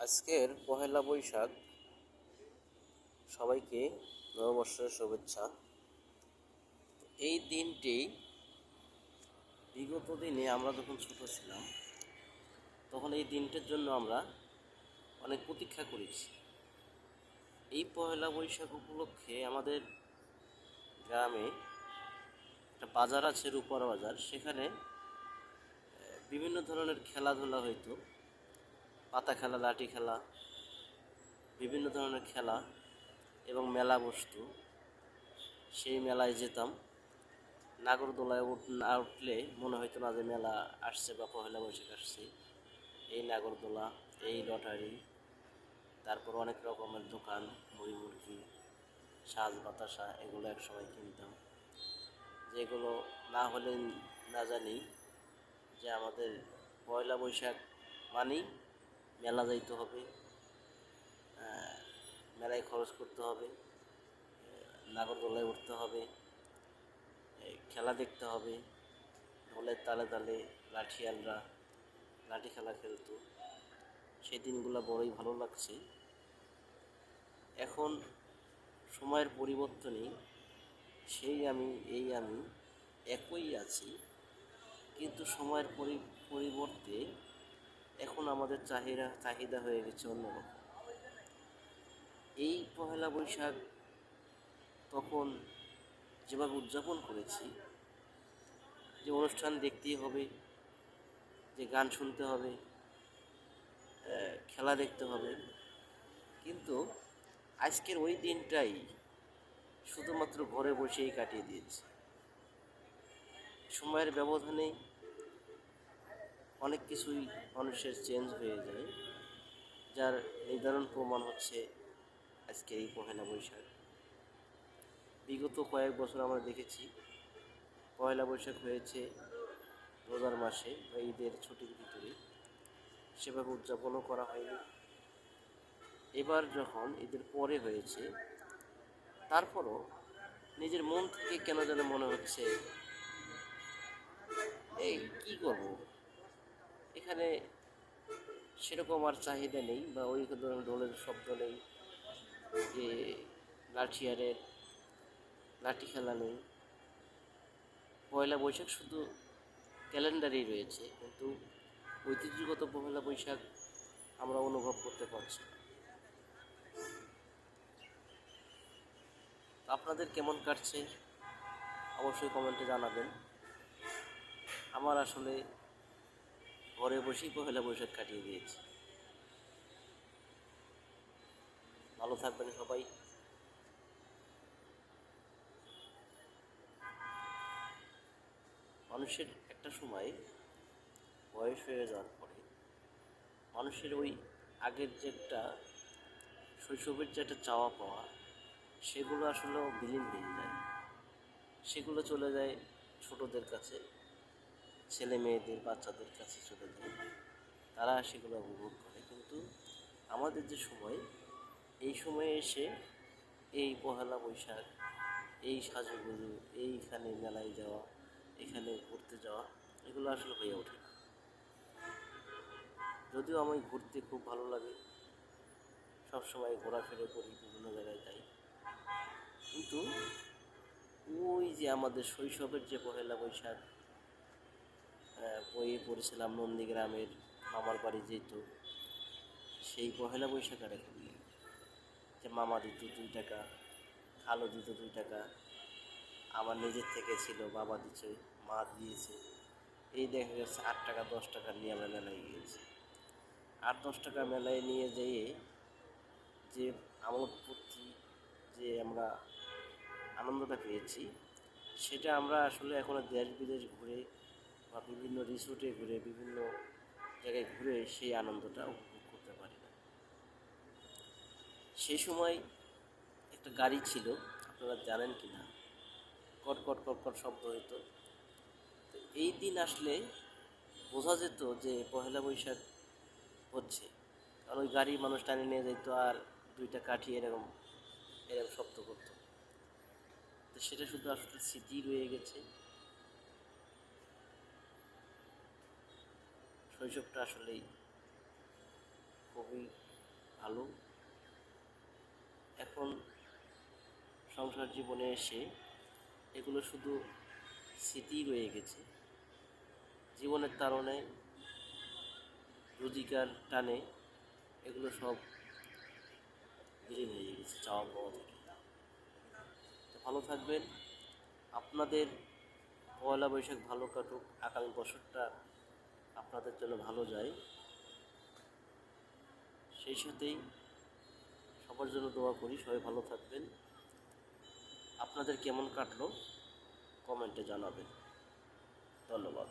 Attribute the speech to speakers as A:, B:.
A: আজকের পহেলা বৈশাখ, সবাইকে নববর্ষের শুভেচ্ছা। এই দিনটি বিগত দিনে আমরা যখন ছোট ছিলাম, তখন এই দিনটার জন্য আমরা অনেক প্রতীক্ষা করেছি। এই পহেলা বৈশাখ উপলক্ষে আমাদের গ্রামে একটা বাজার আছে রূপার বাজার। সেখানে বিভিন্ন ধরনের খেলাধুলা হইতো। পাতা খেলা, লাঠি খেলা, বিভিন্ন ধরনের খেলা এবং মেলা বসতো, সেই মেলায় যেতাম। নাগরদোলায় উঠ না উঠলে মনে হতো না যে মেলা আসছে বা পহেলা বৈশাখ আসছে। এই নাগরদোলা, এই লটারি, তারপর অনেক রকমের দোকান, মুড়ি মুরগি সাজ বাতাসা, এগুলো একসময় কিনতাম। যেগুলো না হলে না জানি যে আমাদের পয়লা বৈশাখ মানেই মেলা যাইতে হবে মেলায় খরচ করতে হবে নাগরদোলায় উঠতে হবে খেলা দেখতে হবে ঢোলের তালে তালে লাঠিয়ালরা, লাঠি খেলা খেলতো, সেই দিনগুলো বড়ই ভালো লাগছে। এখন সময়ের পরিবর্তনে সেই আমি, এই আমি একই আছি, কিন্তু সময়ের পরি- পরিবর্তে এখন আমাদের চাহিদা চাহিদা হয়ে গেছে অন্যরকম। এই পহেলা বৈশাখ তখন যেভাবে উদযাপন করেছি, যে অনুষ্ঠান দেখতেই হবে, যে গান শুনতে হবে খেলা দেখতে হবে, কিন্তু আজকের ওই দিনটাই শুধুমাত্র ঘরে বসেই কাটিয়ে দিয়েছি। সময়ের ব্যবধানে অনেক কিছুই মানুষের চেঞ্জ হয়ে যায়, যার নির্ধারণ প্রমাণ হচ্ছে আজকের এই পহেলা বৈশাখ। বিগত কয়েক বছর আমরা দেখেছি পয়লা বৈশাখ হয়েছে রোজার মাসে বা ঈদের ছুটির ভিতরে। সেভাবে উদযাপনও করা হয়নি। এবার যখন ঈদের পরে হয়েছে, তারপরও নিজের মন থেকে কেন যেন মনে হচ্ছে, এই কি করব? এখানে সেরকম আর চাহিদা নেই বা ওই ধরনের ঢোলের শব্দ নেই যে লাঠিয়ারের লাঠি খেলা নেই। পয়লা বৈশাখ শুধু ক্যালেন্ডারেই রয়েছে, কিন্তু ঐতিহ্যগত পয়লা বৈশাখ আমরা অনুভব করতে পারছি আপনাদের কেমন কাটছে? অবশ্যই কমেন্টে জানাবেন। আমার আসলে ঘরে বসেই পহেলা বৈশাখ কাটিয়ে দিয়েছি। ভালো থাকবেন সবাই। মানুষের একটা সময় বয়স হয়ে যাওয়ার পরে মানুষের ওই আগের যে একটা শৈশবের যে একটা চাওয়া পাওয়া, সেগুলো আসলেও বিলীন হয়ে যায়। সেগুলো চলে যায় ছোটদের কাছে। ছেলে মেয়েদের বাচ্চাদের কাছে চলে যায়। তারা সেগুলো উপভোগ করে। কিন্তু আমাদের যে সময়, এই সময়ে এসে এই পহেলা বৈশাখ, এই সাজুগুজু, এইখানে মেলায় যাওয়া, এখানে ঘুরতে যাওয়া, এগুলো আসলে হয়ে ওঠে না। যদিও আমি ঘুরতে খুব ভালো লাগে, সবসময় ঘোরাফেরা করি, বিভিন্ন জায়গায় যাই। কিন্তু ওই যে আমাদের শৈশবের যে পহেলা বৈশাখ বইয়ে পড়েছিলাম নন্দীগ্রামের মামার বাড়ি যেত সেই পহেলা বৈশাখ আর এখন যে মামা দিত দুই টাকা, খালো দিত দুই টাকা, আমার নিজের থেকে ছিল, বাবা দিচ্ছে মা দিয়েছে। এই দেখা গেছে আট টাকা, দশ টাকা নিয়ে আমরা মেলায় গিয়েছি। আট, দশ টাকা মেলায় নিয়ে যেয়ে যে আমোদ ফুর্তি যে আমরা আনন্দটা পেয়েছি, সেটা আমরা আসলে এখন দেশ বিদেশ ঘুরে বা বিভিন্ন রিসোর্টে ঘুরে, বিভিন্ন জায়গায় ঘুরে সেই আনন্দটা উপভোগ করতে পারি না। সেই সময় একটা গাড়ি ছিল, আপনারা জানেন কি না? কট কট কট কট শব্দ হইতো। তো এই দিন আসলে বোঝা যেত যে পহেলা বৈশাখ হচ্ছে। কারণ ওই গাড়ি মানুষ টানে নিয়ে যেত আর দুইটা কাঠি এরকম এরকম শব্দ করতো। তো সেটা শুধু আসলে স্মৃতি রয়ে গেছে। শৈশবটা আসলেই খুবই ভালো। এখন সংসার জীবনে এসে এগুলো শুধু স্মৃতিই রয়ে গেছে। জীবনের তারণে রোজিকার টানে এগুলো সব বিলীন হয়ে গেছে চাওয়া পাওয়া থেকে। তো ভালো থাকবেন। আপনাদের পয়লা বৈশাখ ভালো কাটুক, আগামী বছরটা আপনাদের জন্য ভালো যায়। সেই সাথেই সবার জন্য দোয়া করি, সবাই ভালো থাকবেন। আপনাদের কেমন কাটলো? কমেন্টে জানাবেন। ধন্যবাদ।